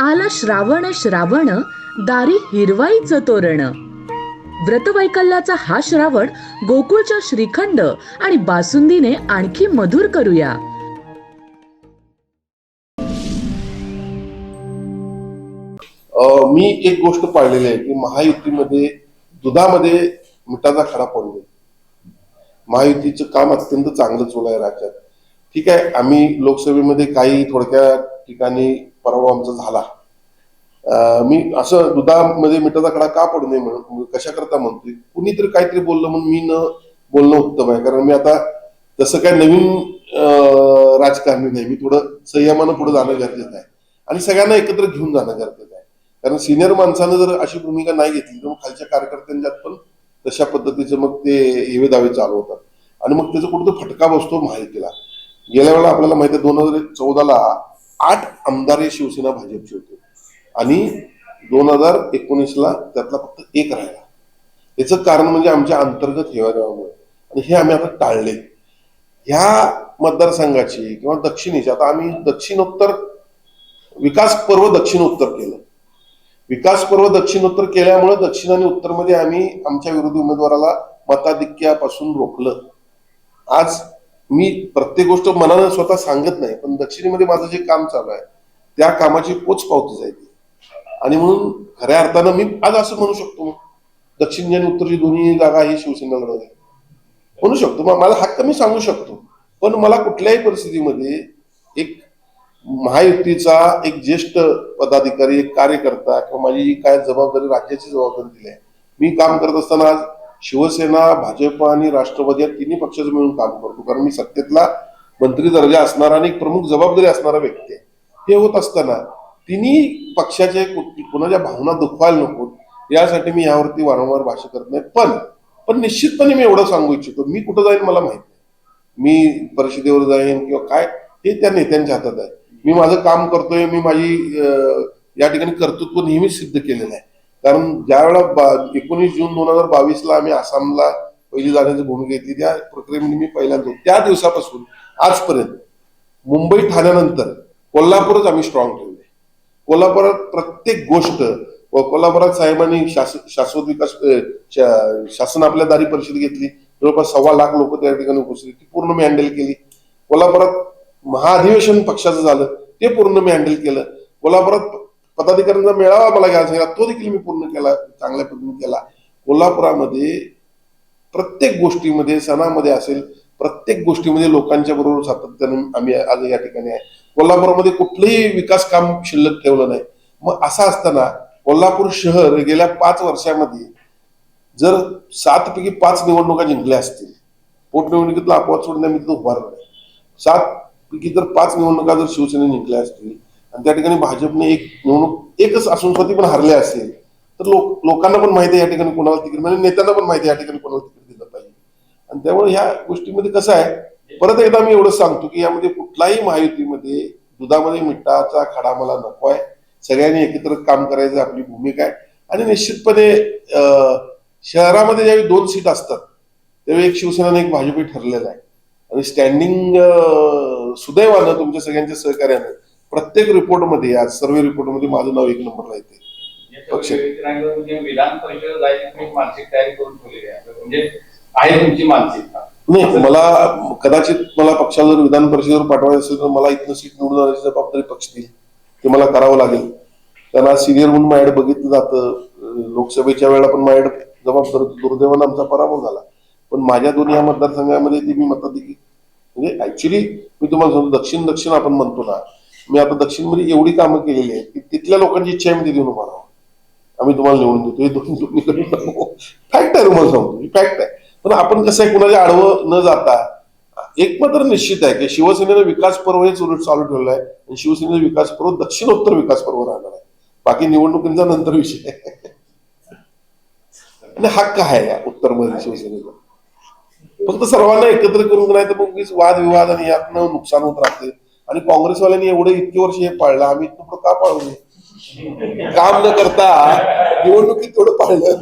आला श्रावण श्रावण दारी हिरवाईचं तोरण. व्रतवैकल्याचा हा श्रावण गोकुळच्या श्रीखंड आणि बासुंदीने आणखी मधुर करूया. अं, मी एक गोष्ट पाळलेली आहे की महायुतीमध्ये दुधामध्ये मिठाचा खडा पडू महायुतीचं काम अत्यंत चांगलं चालू आहे राज्यात. ठीक आहे आम्ही लोकसभेमध्ये काही थोडक्यात ठिकाणी पराभव आमचा झाला. मी असं दुधामध्ये मिठाचा कडा का पडू नये म्हणून कशा करता म्हणतोय? कुणीतरी काहीतरी बोललं म्हणून मी न बोलणं उत्तम आहे. कारण मी आता तसं काय नवीन राजकारणी नाही. मी थोडं संयमानं पुढे जाणं गरजेचं आहे. आणि सगळ्यांना एकत्र घेऊन जाणं गरजेचं आहे. कारण सिनियर माणसानं जर अशी भूमिका नाही घेतली तर मग खालच्या कार्यकर्त्यांच्यात पण तशा पद्धतीचे मग ते हेवे दावे चालू होतात. आणि मग त्याचा कुठं फटका बसतो माहितीला. गेल्या वेळेला आपल्याला माहिती आहे दोन हजार चौदाला आठ आमदार हे शिवसेना भाजपचे होते. आणि दोन हजार एकोणीसला त्यातला फक्त एक राहिला. याचं कारण म्हणजे आमच्या अंतर्गत हेवागावामुळे आणि हे आम्ही आता टाळले. ह्या मतदारसंघाची किंवा दक्षिणेची आता आम्ही दक्षिणोत्तर विकास पर्व दक्षिणोत्तर केलं. विकास पर्व दक्षिणोत्तर केल्यामुळे दक्षिण आणि उत्तरमध्ये आम्ही आमच्या विरोधी उमेदवाराला मताधिक्यापासून रोखलं. आज मी प्रत्येक गोष्ट मनानं स्वतः सांगत नाही पण दक्षिणेमध्ये माझं जे काम चालू आहे त्या कामाची पोच पावती जायची आणि म्हणून खऱ्या अर्थानं मी आज असं म्हणू शकतो दक्षिण आणि उत्तरची दोन्ही जागा ही शिवसेना लढत आहे म्हणू शकतो मग हक्क मी सांगू शकतो पण मला कुठल्याही परिस्थितीमध्ये एक महायुतीचा एक ज्येष्ठ पदाधिकारी एक कार्यकर्ता किंवा माझी जी काय जबाबदारी राज्याची जबाबदारी दिली आहे मी काम करत असताना आज शिवसेना भाजप आणि राष्ट्रवादी या तिन्ही पक्षाचं मिळून काम करतो. कारण मी सत्तेतला मंत्री दर्जा असणारा आणि एक प्रमुख जबाबदारी असणारा व्यक्ती आहे. हे होत असताना तिन्ही पक्षाचे कोणाच्या भावना दुखवायला नको. यासाठी मी यावरती वारंवार भाष्य करत नाही. पण पण निश्चितपणे मी एवढं सांगू इच्छितो. मी कुठं जाईन मला माहीत नाही. मी परिषदेवर जाईन किंवा काय हे त्या नेत्यांच्या हातात आहे. मी माझं काम करतोय मी माझी या ठिकाणी कर्तृत्व नेहमीच सिद्ध केलेलं आहे. कारण ज्यावेळा एकोणीस जून दोन हजार बावीसला आम्ही आसामला पहिली जाण्याची भूमिका घेतली त्या प्रक्रियेमध्ये मी पहिल्यांदा त्या दिवसापासून आजपर्यंत मुंबई ठाण्यानंतर कोल्हापूरच आम्ही स्ट्रॉंग ठेवले. कोल्हापुरात प्रत्येक गोष्ट व कोल्हापुरात साहेबांनी शास शाश्वत विकास शा- शासन आपल्या दारी परिषद घेतली. जवळपास सव्वा लाख लोक त्या ठिकाणी उपस्थित ती पूर्ण मी हँडल केली. कोल्हापुरात महाअधिवेशन पक्षाचं झालं ते पूर्ण मी हँडल केलं. कोल्हापुरात पदाधिकाऱ्यांचा मेळावा मला घ्यायचा सांगितला तो देखील मी पूर्ण केला चांगल्या पद्धतीने केला. कोल्हापुरामध्ये प्रत्येक गोष्टीमध्ये सणामध्ये असेल प्रत्येक गोष्टीमध्ये लोकांच्या बरोबर सातत्याने आम्ही आज या ठिकाणी आहे. कोल्हापूरमध्ये कुठलंही विकास काम शिल्लक ठेवलं नाही. मग असं असताना कोल्हापूर शहर गेल्या पाच वर्षामध्ये जर सात पैकी पाच निवडणुका जिंकल्या असतील पोटनिवडणुकीतला अपवाद सोडण्या मी तिथं उभारलं नाही सात पैकी जर पाच निवडणुका जर शिवसेनेने जिंकल्या असतील आणि त्या ठिकाणी भाजपने एक निवडणूक एकच असून स्वतः पण हरले असेल तर लोक लोकांना पण माहिती आहे या ठिकाणी कोणाला तिकीट म्हणजे नेत्यांना पण माहिती आहे या ठिकाणी कोणाला तिकीट दिलं पाहिजे. आणि त्यामुळे ह्या गोष्टीमध्ये कसं आहे परत एकदा मी एवढं सांगतो की यामध्ये कुठलाही महायुतीमध्ये दुधामध्ये मिठाचा खडा मला नको आहे. सगळ्यांनी एकत्र काम करायचं आपली भूमिका आहे. आणि निश्चितपणे शहरामध्ये ज्यावेळी दोन सीट असतात त्यावेळी एक शिवसेना एक भाजपही ठरलेला आहे. आणि स्टँडिंग सुदैवानं तुमच्या सगळ्यांच्या सहकार्यानं प्रत्येक रिपोर्टमध्ये आज सर्वे रिपोर्टमध्ये माझं नाव एक नंबरला येते. पक्ष. विधान परिषद जायची तुम्ही मानसिक तयारी करून ठेवलेली आहे. म्हणजे आहे तुमची मानसिकता नाही मला कदाचित मला पक्षाला जर विधान परिषदेवर पाठवायचं असेल तर मला इथनं सीट निवडून आणण्याची जबाबदारी पक्ष देईल. ते मला करावं लागेल. त्यांना सिनियर म्हणून माझ्याकडे बघितलं जातं. लोकसभेच्या वेळेला पण माझ्याकडे जबाबदार दुर्दैवानं आमचा पराभव झाला. पण माझ्या दोन्ही या मतदारसंघामध्ये ती मी मताधिकी म्हणजे ऍक्च्युली मी तुम्हाला सांगतो दक्षिण दक्षिण आपण म्हणतो ना मी आता दक्षिणमध्ये एवढी कामं केलेली आहेत की तिथल्या लोकांची इच्छा आहे मी तिथे उभा राहावं आम्ही तुम्हाला निवडून देतो. हे दोन दोन्ही फॅक्ट आहे तुम्हाला सांगतो फॅक्ट आहे. पण आपण कसं आहे कुणाच्या आडवं न जाता एक मात्र निश्चित आहे की शिवसेनेनं विकास पर्व हे चालू ठेवलं आहे आणि शिवसेनेचा विकास पर्व दक्षिणोत्तर विकास पर्व राहणार आहे. बाकी निवडणुकींचा नंतर विषय आहे. आणि हक्क आहे या उत्तरमध्ये शिवसेनेचा. फक्त सर्वांना एकत्र करून नाही तर मग वादविवाद आणि यातनं नुकसान होत राहते. आणि काँग्रेसवाल्यांनी एवढे इतके वर्ष हे पाळलं आम्ही तुकडं का पाळू नये? काम न करता निवडणुकीत थोडं पाळलं.